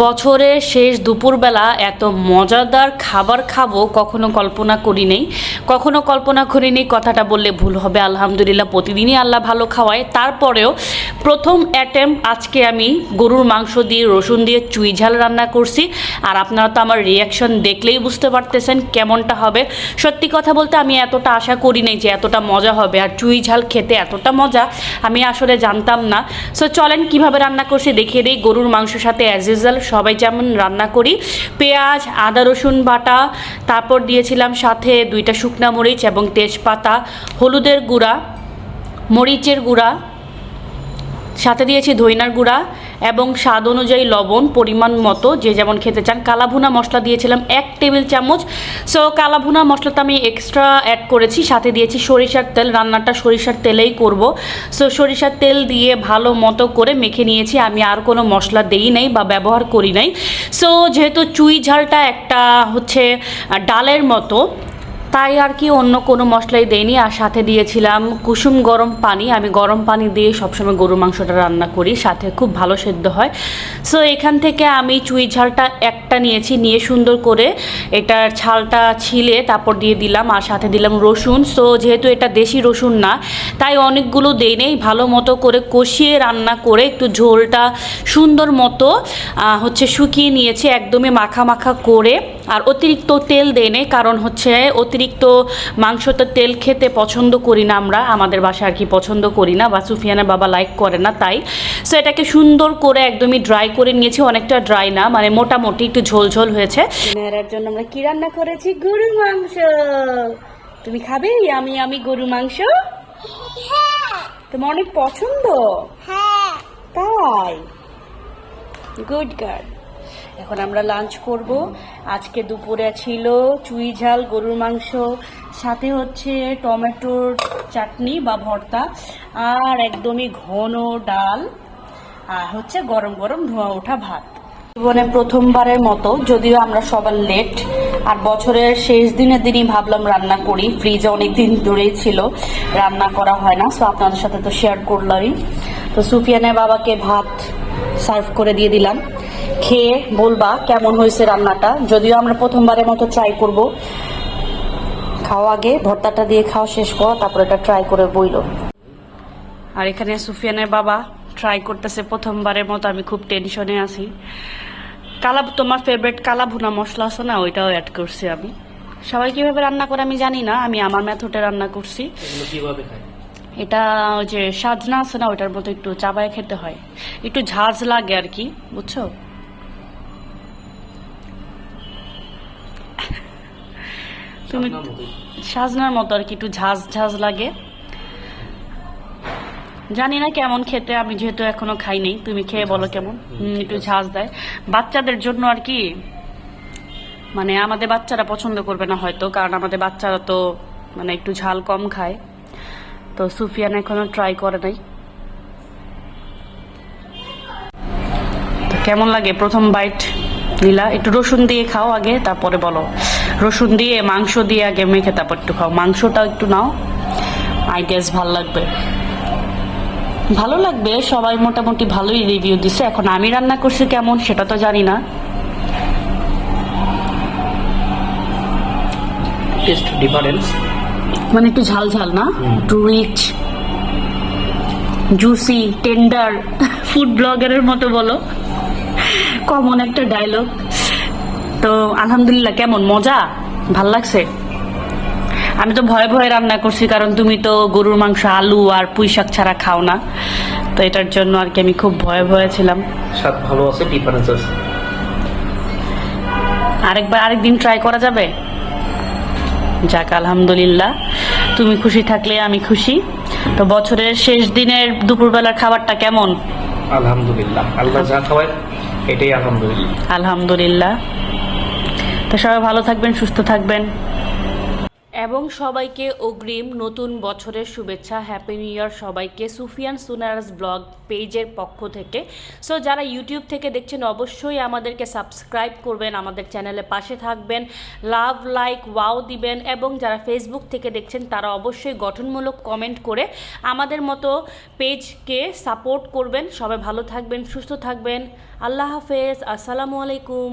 বছরের শেষ দুপুরবেলা এত মজাদার খাবার খাব কখনো কল্পনা করি নেই কখনো কল্পনা করিনি কথাটা বললে ভুল হবে, আলহামদুলিল্লাহ প্রতিদিনই আল্লাহ ভালো খাওয়ায়। তারপরেও প্রথম অ্যাটেম্প আজকে আমি গরুর মাংস দিয়ে, রসুন দিয়ে চুই ঝাল রান্না করছি। আর আপনারা তো আমার রিয়াকশন দেখলেই বুঝতে পারতেছেন কেমনটা হবে। সত্যি কথা বলতে আমি এতটা আশা করি নাই যে এতটা মজা হবে। আর চুই ঝাল খেতে এতটা মজা, আমি আসলে জানতাম না। সো চলেন কীভাবে রান্না করছি, দেখিয়ে দিই গরুর মাংসের সাথে অ্যাজ ইউজুয়াল সবাই যেমন রান্না করি, পেঁয়াজ, আদা, রসুন বাটা, তারপর দিয়েছিলাম সাথে দুইটা শুকনা মরিচ এবং তেজপাতা, হলুদের গুঁড়া, মরিচের গুঁড়া, সাথে দিয়েছি ধইনার গুঁড়া এবং স্বাদ অনুযায়ী লবণ, পরিমাণ মতো, যে যেমন খেতে চান। কালাভুনা মশলা দিয়েছিলাম এক টেবিল চামচ। সো কালাভুনা মশলাটা আমি এক্সট্রা অ্যাড করেছি, সাথে দিয়েছি সরিষার তেল। রান্নাটা সরিষার তেলেই করব। সো সরিষার তেল দিয়ে ভালো মতো করে মেখে নিয়েছি। আমি আর কোনো মশলা দেই নাই বা ব্যবহার করি নাই। সো যেহেতু চুই ঝালটা একটা হচ্ছে ডালের মতো তাই আর কি অন্য কোনো মশলাই দেইনি, আর সাথে দিয়েছিলাম কুসুম গরম পানি। আমি গরম পানি দিয়ে সবসময় গরু মাংসটা রান্না করি, সাথে খুব ভালো সেদ্ধ হয়। সো এখান থেকে আমি চুই ঝালটা একটা নিয়েছি, নিয়ে সুন্দর করে এটার ছালটা ছিলে, তারপর দিয়ে দিলাম, আর সাথে দিলাম রসুন। সো যেহেতু এটা দেশি রসুন না, তাই অনেকগুলো দেই নেই ভালো মতো করে কষিয়ে রান্না করে একটু ঝোলটা সুন্দর মতো হচ্ছে শুকিয়ে নিয়েছি, একদমই মাখা মাখা করে। আর অতিরিক্ত তেল দেয় কারণ হচ্ছে অতিরিক্ত মাংসতে তেল খেতে পছন্দ করি না আমরা আমাদের বাসায় আর কি পছন্দ করি না বা সুফিয়ানের বাবা লাইক করে না তাই। সো এটাকে সুন্দর করে একদমই ড্রাই করে নিয়েছি অনেকটা ড্রাই না মানে মোটামুটি একটু ঝোলঝোল ঝোল হয়েছে। ডিনারের জন্য আমরা কি রান্না করেছি? গরু মাংস। তুমি খাবে? আমি আমি গরু মাংস? তোমার অনেক পছন্দ? তাই? গুড গার্ড এখন আমরা লাঞ্চ করব। আজকে দুপুরে ছিল চুই ঝাল, গরুর মাংস, সাথে হচ্ছে টমেটোর চাটনি বা ভর্তা, আর একদমই ঘন ডাল, আর হচ্ছে গরম গরম ধোঁয়া ওঠা ভাত। জীবনে প্রথমবারের মতো, যদিও আমরা সবার লেট আর বছরের শেষ দিনের দিনই ভাবলাম রান্না করি। ফ্রিজে অনেক দিন ধরেই ছিল, রান্না করা হয় না সো আপনাদের সাথে তো শেয়ার করলামই। তো সুফিয়ানের বাবাকে ভাত সার্ভ করে দিয়ে দিলাম। খেয়ে বলবা কেমন হয়েছে রান্নাটা। যদিও আমরা প্রথমবারের মতো ট্রাই করব। খাওয়া আগে ভর্তাটা দিয়ে খাওয়া শেষ করো তারপর এটা ট্রাই করে বইলো। আর এখানে সুফিয়ানের বাবা ট্রাই করতেছে প্রথমবারের মতো আমি খুব টেনশনে আছি। কালা তোমার ফেভারিট কালা ভুনা মশলা আছে না ওইটাও অ্যাড করছি আমি। সবাই কীভাবে রান্না করে আমি জানি না আমি আমার মেথডে রান্না করছি। এটা ওই যে সাজনা আছে না ওইটার মতো একটু চাবায় খেতে হয়। একটু ঝাঁজ লাগে আর কি বুঝছ? তুমি সাজনার মতো আর কি একটু ঝাঁজ ঝাঁজ লাগে। জানি না কেমন খেতে আমি যেহেতু এখনও খাইনি তুমি খেয়ে বলো কেমন? একটু ঝাঁজ দেয়। বাচ্চাদের জন্য আর কি মানে আমাদের বাচ্চারা পছন্দ করবে না হয়তো কারণ আমাদের বাচ্চারা তো মানে একটু ঝাল কম খায়। তো সুফিয়ান এখনও ট্রাই করে নাই। কেমন লাগে? প্রথম বাইট নীলা। একটু রসুন দিয়ে খাও আগে তারপরে বলো। রসুন দিয়ে মাংস দিয়ে আগে মেখে তারপর একটু খাও। মাংসটাও একটু নাও আই গেস ভালো লাগবে। ভালো লাগবে সবাই মোটামুটি ভালোই রিভিউ দিছে। এখন আমি রান্না করছি কেমন সেটা তো জানি না। টেস্ট ডিফারেন্স মানে একটু ঝাল ঝাল না? একটু রিচ জুসি টেন্ডার ফুড ব্লগারের মতো বলো। কমন একটা ডায়লগ তো আলহামদুলিল্লাহ কেমন? মজা? ভালো লাগছে? আমি তো ভয়ে ভয়ে রান্না করছি কারণ তুমি তো গরুর মাংস আলু আর পুঁই শাক ছাড়া খাও না। তো এটার জন্য আর কি আমি খুব ভয়ে ভয়ে ছিলাম। স্বাদ ভালো আছে ডিফারেন্স আছে। আরেকবার আরেকদিন ট্রাই করা যাবে? যাক আলহামদুলিল্লাহ। তুমি খুশি থাকলে আমি খুশি। তো বছরের শেষ দিনের দুপুরবেলার খাবারটা কেমন? আলহামদুলিল্লাহ। আল্লাহ যা খাওয়ায় এটাই আলহামদুলিল্লাহ। আলহামদুলিল্লাহ। তো সবাই ভালো থাকবেন, সুস্থ থাকবেন। এবং সবাইকে অগ্রিম নতুন বছরের শুভেচ্ছা হ্যাপি নিউ ইয়ার সবাইকে। সুফিয়ান সুনারাস ব্লগ পেজের পক্ষ থেকে। সো যারা ইউটিউব থেকে দেখছেন, অবশ্যই আমাদেরকে সাবস্ক্রাইব করবেন, আমাদের চ্যানেলে পাশে থাকবেন লাভ লাইক ওয়াও দিবেন, এবং যারা ফেসবুক থেকে দেখছেন, তারা অবশ্যই গঠনমূলক কমেন্ট করে আমাদের মতো পেজকে সাপোর্ট করবেন। সবাই ভালো থাকবেন, সুস্থ থাকবেন। আল্লাহ হাফেজ, আসসালামু আলাইকুম।